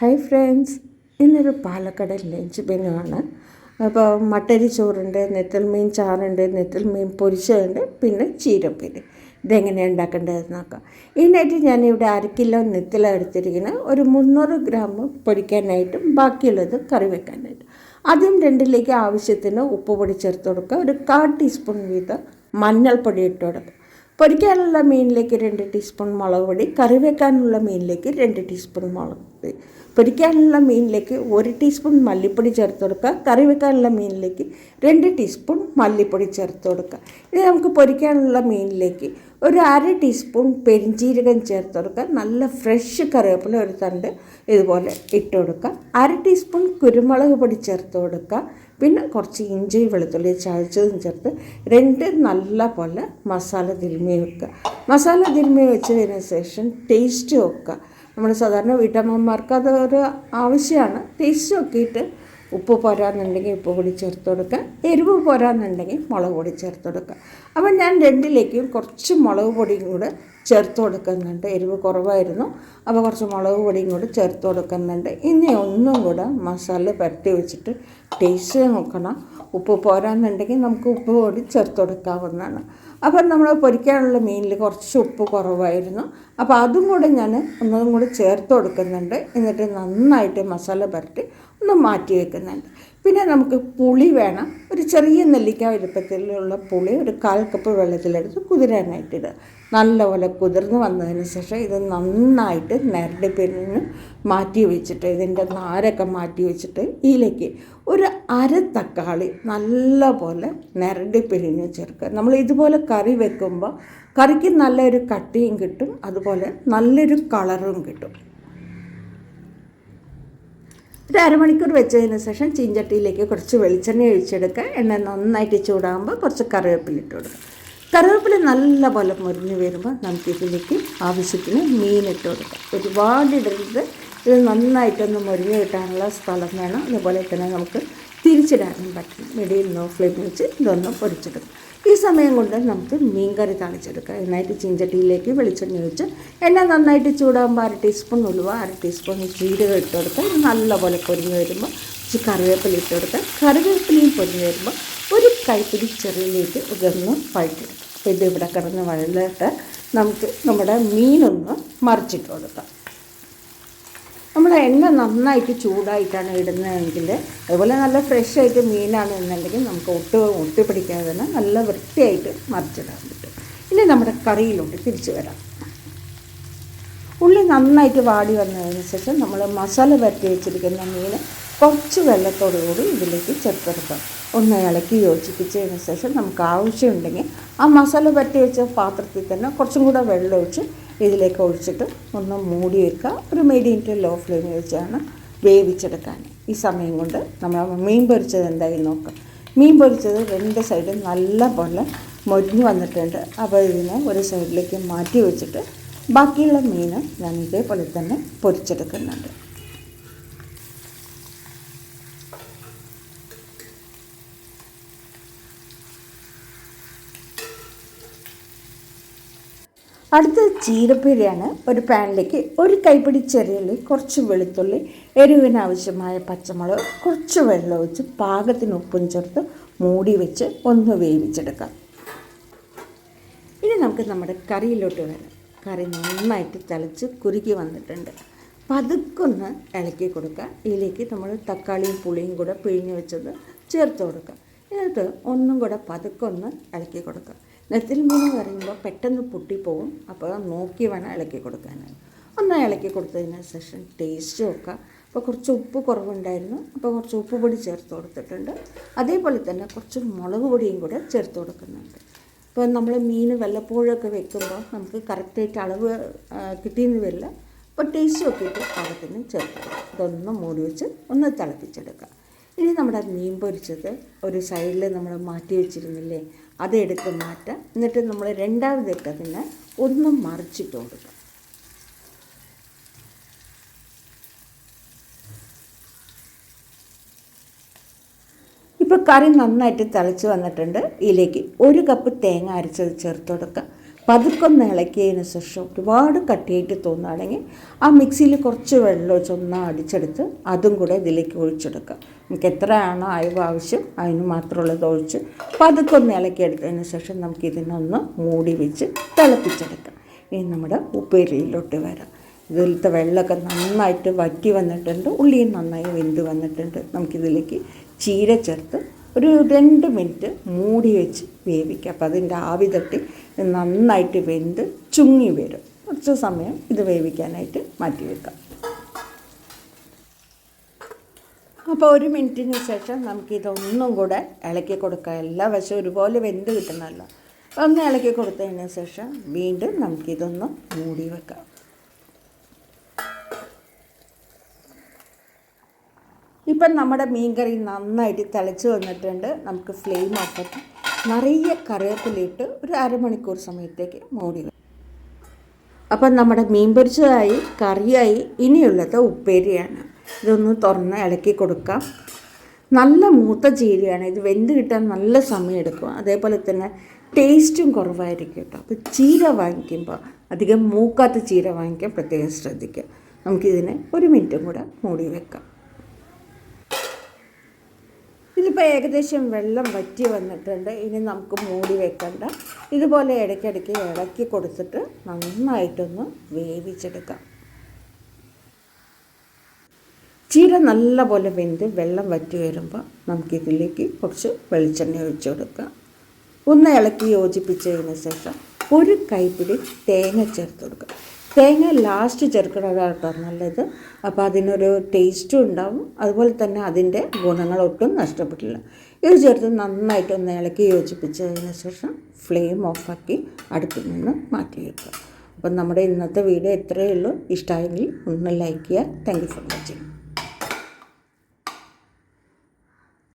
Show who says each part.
Speaker 1: Hi friends ഇന്നൊരു Palakkad lunch മെനുവാണ് അപ്പോൾ മട്ടരി ചോറുണ്ട് നെത്തൽ മീൻ ചാറുണ്ട് നെത്തൽ മീൻ പൊരിച്ചതുണ്ട് പിന്നെ ചീരപ്പേര്. ഇതെങ്ങനെയാണ് ഉണ്ടാക്കേണ്ടതെന്ന് നോക്കാം. ഇതിനായിട്ട് ഞാനിവിടെ അര കിലോ നെത്തല എടുത്തിരിക്കുന്നത് ഒരു മുന്നൂറ് ഗ്രാം പൊരിക്കാനായിട്ടും ബാക്കിയുള്ളത് കറി വെക്കാനായിട്ട്. ആദ്യം രണ്ടിലേക്ക് ആവശ്യത്തിന് ഉപ്പ് പൊടി ചേർത്ത് കൊടുക്കുക. ഒരു കാൽ ടീസ്പൂൺ വീതം മഞ്ഞൾപ്പൊടി ഇട്ട് കൊടുക്കുക. പൊരിക്കാനുള്ള മീനിലേക്ക് രണ്ട് ടീസ്പൂൺ മുളക് പൊടി കറി വെക്കാനുള്ള മീനിലേക്ക് രണ്ട് ടീസ്പൂൺ മുളക് പൊടി. പൊരിക്കാനുള്ള മീനിലേക്ക് ഒരു ടീസ്പൂൺ മല്ലിപ്പൊടി ചേർത്ത് കൊടുക്കുക. കറി വെക്കാനുള്ള മീനിലേക്ക് രണ്ട് ടീസ്പൂൺ മല്ലിപ്പൊടി ചേർത്ത് കൊടുക്കുക. ഇനി നമുക്ക് പൊരിക്കാനുള്ള മീനിലേക്ക് ഒരു അര ടീസ്പൂൺ പെരിഞ്ചീരകം ചേർത്ത് കൊടുക്കുക. നല്ല ഫ്രഷ് കറിവേപ്പില ഒരു തണ്ട് ഇതുപോലെ ഇട്ട് കൊടുക്കുക. അര ടീസ്പൂൺ കുരുമുളക് പൊടി ചേർത്ത് കൊടുക്കുക. പിന്നെ കുറച്ച് ഇഞ്ചി വെളുത്തുള്ളി ചതച്ചതും ചേർത്ത് രണ്ട് നല്ല പോലെ മസാല തിരുമ്മി വെക്കുക. മസാല തിരുമ്മി വെച്ചതിന് ശേഷം ടേസ്റ്റ് വെക്കുക നമ്മൾ സാധാരണ വീട്ടമ്മമാർക്ക് അത് ഒരു ആവശ്യമാണ്. ടേസ്റ്റ് നോക്കിയിട്ട് ഉപ്പ് പോരാന്നുണ്ടെങ്കിൽ ഉപ്പ് കൂടി ചേർത്ത് കൊടുക്കുക. എരിവ് പോരാന്നുണ്ടെങ്കിൽ മുളക് പൊടി ചേർത്ത് കൊടുക്കുക. അപ്പം ഞാൻ രണ്ടിലേക്കും കുറച്ച് മുളക് പൊടിയും കൂടെ ചേർത്ത് കൊടുക്കുന്നുണ്ട്. എരിവ് കുറവായിരുന്നു. അപ്പോൾ കുറച്ച് മുളക് പൊടിയും കൂടെ ചേർത്ത് കൊടുക്കുന്നുണ്ട്. ഇനി ഒന്നും കൂടെ മസാല പരട്ടി വെച്ചിട്ട് ടേസ്റ്റ് നോക്കണം. ഉപ്പ് പോരാന്നുണ്ടെങ്കിൽ നമുക്ക് ഉപ്പ് കൂടി ചേർത്ത് കൊടുക്കാവുന്നതാണ് അപ്പം നമ്മൾ പൊരിക്കാനുള്ള മീനിൽ കുറച്ച് ഉപ്പ് കുറവായിരുന്നു. അപ്പോൾ അതും കൂടെ ഞാൻ ഒന്നും കൂടി ചേർത്ത് കൊടുക്കുന്നുണ്ട് എന്നിട്ട് നന്നായിട്ട് മസാല പുരട്ടി ഒന്ന് മാറ്റി വെക്കുന്നുണ്ട്. പിന്നെ നമുക്ക് പുളി വേണം. ഒരു ചെറിയ നെല്ലിക്ക വലുപ്പത്തിലുള്ള പുളി ഒരു കാൽ കപ്പ് വെള്ളത്തിലെടുത്ത് കുതിരാനായിട്ടിടുക നല്ലപോലെ കുതിർന്ന് വന്നതിന് ശേഷം ഇത് നന്നായിട്ട് നിരടി പിരിഞ്ഞ് മാറ്റി വെച്ചിട്ട് ഇതിന്റെ നാരൊക്കെ മാറ്റി വെച്ചിട്ട് ഇതിലേക്ക് ഒരു അര തക്കാളി നല്ലപോലെ നിരടി പിഴിഞ്ഞ് ചേർക്കുക. നമ്മൾ ഇതുപോലെ കറി വെക്കുമ്പോൾ കറിക്ക് നല്ലൊരു കട്ടിയും കിട്ടും അതുപോലെ നല്ലൊരു കളറും കിട്ടും. ഒരു അരമണിക്കൂർ വെച്ചതിന് ശേഷം ചീഞ്ചട്ടിയിലേക്ക് കുറച്ച് വെളിച്ചെണ്ണ ഒഴിച്ചെടുക്കുക. എണ്ണ നന്നായിട്ട് ചൂടാകുമ്പോൾ കുറച്ച് കറിവേപ്പില ഇട്ട് കൊടുക്കുക. കറിവേപ്പില നല്ലപോലെ മുരിഞ്ഞ് വരുമ്പോൾ നമുക്ക് ഇതിലേക്ക് ആവശ്യത്തിന് മീൻ ഇട്ട് കൊടുക്കാം ഒരുപാട് ഇടരുത്. ഇത് നന്നായിട്ടൊന്ന് മുരിഞ്ഞ് കിട്ടാനുള്ള സ്ഥലം വേണം. അതുപോലെ തന്നെ നമുക്ക് തിരിച്ചിടാനും പറ്റും. മീഡിയം നോ ഫ്ലെയിമിൽ വെച്ച് ഇതൊന്ന് പൊരിച്ചെടുക്കും ഈ സമയം കൊണ്ട് നമുക്ക് മീൻ കറി താളിച്ചെടുക്കാം. നന്നായിട്ട് ചീഞ്ചട്ടിയിലേക്ക് വെളിച്ചെണ്ണ ഒഴിച്ച് എണ്ണ നന്നായിട്ട് ചൂടാകുമ്പോൾ അര ടീസ്പൂൺ ഉലുവ അര ടീസ്പൂൺ ജീരകം ഇട്ട് കൊടുക്കുക നല്ലപോലെ പൊരിഞ്ഞ് വരുമ്പോൾ കുറച്ച് കറിവേപ്പില ഇട്ട് കൊടുക്കുക കറിവേപ്പിലയും പൊരിഞ്ഞ് വരുമ്പോൾ ഒരു കൈപ്പിടി ചെറിയിലേക്ക് ഇതൊന്ന് വഴറ്റിയെടുക്കാം. അപ്പോൾ ഇത് ഇവിടെ കിടന്ന് വഴലിട്ട് നമുക്ക് നമ്മുടെ മീനൊന്ന് മറിച്ചിട്ട് കൊടുക്കാം. നമ്മൾ എണ്ണ നന്നായിട്ട് ചൂടായിട്ടാണ് ഇടുന്നതെങ്കിൽ അതുപോലെ നല്ല ഫ്രഷ് ആയിട്ട് മീനാണ് എന്നുണ്ടെങ്കിൽ നമുക്ക് ഒട്ട് ഒട്ടി പിടിക്കാതെ തന്നെ നല്ല വൃത്തിയായിട്ട് മറിച്ചിടാൻ പറ്റും. ഇനി നമ്മുടെ കറിയിലോട്ട് തിരിച്ചു വരാം. ഉള്ളി നന്നായിട്ട് വാടി വന്നതിന് ശേഷം നമ്മൾ മസാല പരത്തി വെച്ചിരിക്കുന്ന മീൻ കുറച്ച് വെള്ളത്തോടു കൂടി ഇതിലേക്ക് ചേർത്തെടുക്കാം. ഒന്ന് ഇളക്കി യോജിപ്പിച്ചതിന് ശേഷം നമുക്ക് ആവശ്യമുണ്ടെങ്കിൽ ആ മസാല പരത്തി വെച്ച പാത്രത്തിൽ തന്നെ കുറച്ചും കൂടെ വെള്ളം ഒഴിച്ച് ഇതിലേക്ക് ഒഴിച്ചിട്ട് ഒന്ന് മൂടി വെക്കുക. ഒരു മീഡിയം ടു ലോ ഫ്ലെയിമിൽ വെച്ചാണ് വേവിച്ചെടുക്കാൻ. ഈ സമയം കൊണ്ട് നമ്മൾ മീൻ പൊരിച്ചത് എന്തായി നോക്കാം. മീൻ പൊരിച്ചത് രണ്ട് സൈഡും നല്ല പോലെ മൊരിഞ്ഞ് വന്നിട്ടുണ്ട്. അപ്പോൾ ഇതിനെ ഒരു സൈഡിലേക്ക് മാറ്റി വെച്ചിട്ട് ബാക്കിയുള്ള മീൻ ഞാൻ ഇതേപോലെ തന്നെ പൊരിച്ചെടുക്കുന്നുണ്ട്. അടുത്ത ചീരപ്പീരയാണ് ഒരു പാനിലേക്ക് ഒരു കൈപ്പിടി ചെറിയുള്ളി കുറച്ച് വെളുത്തുള്ളി എരിവിന് ആവശ്യമായ പച്ചമുളക് കുറച്ച് വെള്ളം ഒഴിച്ച് പാകത്തിന് ഉപ്പും ചേർത്ത് മൂടി വെച്ച് ഒന്ന് വേവിച്ചെടുക്കാം. ഇനി നമുക്ക് നമ്മുടെ കറിയിലോട്ട് വരാം. കറി നന്നായിട്ട് തിളച്ച് കുരുക്കി വന്നിട്ടുണ്ട്. പതുക്കൊന്ന് ഇളക്കി കൊടുക്കുക ഇതിലേക്ക് നമ്മൾ തക്കാളിയും പുളിയും കൂടെ പിഴിഞ്ഞ് വെച്ചത് ചേർത്ത് കൊടുക്കുക എന്നിട്ട് ഒന്നും കൂടെ പതുക്കൊന്ന് ഇളക്കി കൊടുക്കുക നെത്തിൽ മീൻ പറയുമ്പോൾ പെട്ടെന്ന് പൊട്ടിപ്പോവും. അപ്പോൾ നോക്കി വേണം ഇളക്കി കൊടുക്കാനായി ഒന്ന് ഇളക്കി കൊടുത്തതിന് ശേഷം ടേസ്റ്റ് നോക്കുക അപ്പോൾ കുറച്ച് ഉപ്പ് കുറവുണ്ടായിരുന്നു. അപ്പോൾ കുറച്ച് ഉപ്പ് പൊടി ചേർത്ത് കൊടുത്തിട്ടുണ്ട്. അതേപോലെ തന്നെ കുറച്ച് മുളക് പൊടിയും കൂടെ ചേർത്ത് കൊടുക്കുന്നുണ്ട്. ഇപ്പോൾ നമ്മൾ മീൻ വല്ലപ്പോഴൊക്കെ വെക്കുമ്പോൾ നമുക്ക് കറക്റ്റായിട്ട് അളവ് കിട്ടിയെന്ന് വരില്ല. അപ്പോൾ ടേസ്റ്റ് നോക്കിയിട്ട് പാകത്തിന് ചേർത്ത് ഇതൊന്ന് മൂടി വെച്ച് ഒന്ന് തിളപ്പിച്ചെടുക്കുക ഇനി നമ്മുടെ മീൻ പൊരിച്ചത് ഒരു സൈഡിൽ നമ്മൾ മാറ്റി വെച്ചിരുന്നില്ലേ അതെടുത്ത് മാറ്റാം. എന്നിട്ട് നമ്മൾ രണ്ടാമതൊക്കെ അതിനെ ഒന്നും മറിച്ചിട്ട് കൊടുക്കാം. ഇപ്പോൾ കറി നന്നായിട്ട് തിളച്ച് വന്നിട്ടുണ്ട്. ഇതിലേക്ക് ഒരു കപ്പ് തേങ്ങ അരച്ചത് ചേർത്ത് കൊടുക്കുക പതുക്കൊന്ന് ഇളക്കിയതിന് ശേഷം ഒരുപാട് കട്ടിയായിട്ട് തോന്നുകയാണെങ്കിൽ ആ മിക്സിയിൽ കുറച്ച് വെള്ളം ഒന്ന് അടിച്ചെടുത്ത് അതും കൂടെ ഇതിലേക്ക് ഒഴിച്ചെടുക്കുക. നമുക്ക് എത്രയാണോ അയവ് ആവശ്യം അതിന് മാത്രമുള്ളത് ഒഴിച്ച് പതുക്കൊന്ന് ഇളക്കിയെടുത്തതിന് ശേഷം നമുക്ക് ഇതിനൊന്ന് മൂടി വെച്ച് തിളപ്പിച്ചെടുക്കാം. ഇനി നമ്മുടെ ഉപ്പേരിയിലോട്ട് വരാം. ഇതിലത്തെ വെള്ളമൊക്കെ നന്നായിട്ട് വറ്റി വന്നിട്ടുണ്ട് ഉള്ളിയും നന്നായി വെന്ത് വന്നിട്ടുണ്ട്. നമുക്കിതിലേക്ക് ചീര ചേർത്ത് ഒരു രണ്ട് മിനിറ്റ് മൂടി വെച്ച് വേവിക്കുക. അപ്പോൾ അതിന്റെ ആവി തട്ടി നന്നായിട്ട് വെന്ത് ചുങ്ങി വരും. കുറച്ച് സമയം ഇത് വേവിക്കാനായിട്ട് മാറ്റി വെക്കാം. അപ്പോൾ ഒരു മിനിറ്റിന് ശേഷം നമുക്കിതൊന്നും കൂടെ ഇളക്കി കൊടുക്കാം. എല്ലാ വശവും ഒരുപോലെ വെന്ത് കിട്ടണമല്ലോ. ഒന്ന് ഇളക്കി കൊടുത്തതിന് ശേഷം വീണ്ടും നമുക്കിതൊന്ന് മൂടി വെക്കാം. ഇപ്പം നമ്മുടെ മീൻകറി നന്നായിട്ട് തിളച്ച് വന്നിട്ടുണ്ട്. നമുക്ക് ഫ്ലെയിം ഓഫാക്കി നിറയെ കറിവേപ്പിലയിട്ട് ഒരു അരമണിക്കൂർ സമയത്തേക്ക് മൂടി അപ്പം നമ്മുടെ മീൻ പൊരിച്ചതായി കറിയായി ഇനിയുള്ളത് ഉപ്പേരിയാണ്. ഇതൊന്ന് തുറന്ന് ഇളക്കി കൊടുക്കാം. നല്ല മൂത്ത ചീരയാണ്. ഇത് വെന്ത് കിട്ടാൻ നല്ല സമയമെടുക്കും. അതേപോലെ തന്നെ ടേസ്റ്റും കുറവായിരിക്കും കേട്ടോ. അപ്പോൾ ചീര വാങ്ങിക്കുമ്പോൾ അധികം മൂക്കാത്ത ചീര വാങ്ങിക്കാൻ പ്രത്യേകം ശ്രദ്ധിക്കുക. നമുക്കിതിനെ ഒരു മിനിറ്റും കൂടെ മൂടി വെക്കാം. ഇതിപ്പോൾ ഏകദേശം വെള്ളം വറ്റി വന്നിട്ടുണ്ട്. ഇനി നമുക്ക് മൂടി വെക്കണ്ട. ഇതുപോലെ ഇടയ്ക്കിടയ്ക്ക് ഇളക്കി കൊടുത്തിട്ട് നന്നായിട്ടൊന്ന് വേവിച്ചെടുക്കാം. ചീര നല്ലപോലെ വെന്ത് വെള്ളം വറ്റി വരുമ്പോൾ നമുക്കിതിലേക്ക് കുറച്ച് വെളിച്ചെണ്ണ ഒഴിച്ചു കൊടുക്കാം. ഒന്ന് ഇളക്കി യോജിപ്പിച്ചതിന് ശേഷം ഒരു കൈപ്പിടി തേങ്ങ ചേർത്ത് കൊടുക്കുക തേങ്ങ ലാസ്റ്റ് ചേർക്കുന്നതാണ് കേട്ടോ നല്ലത്. അപ്പോൾ അതിനൊരു ടേസ്റ്റും ഉണ്ടാവും. അതുപോലെ തന്നെ അതിന്റെ ഗുണങ്ങളൊട്ടും നഷ്ടപ്പെട്ടില്ല. ഇത് ചേർത്ത് നന്നായിട്ടൊന്ന് ഇളക്കി യോജിപ്പിച്ചതിന് ശേഷം ഫ്ലെയിം ഓഫാക്കി അടുപ്പിൽ നിന്ന് മാറ്റി വയ്ക്കുക അപ്പം നമ്മുടെ ഇന്നത്തെ വീഡിയോ ഇത്രയേ ഉള്ളൂ. ഇഷ്ടമായെങ്കിൽ ഒന്ന് ലൈക്ക് ചെയ്യുക. Thank you for watching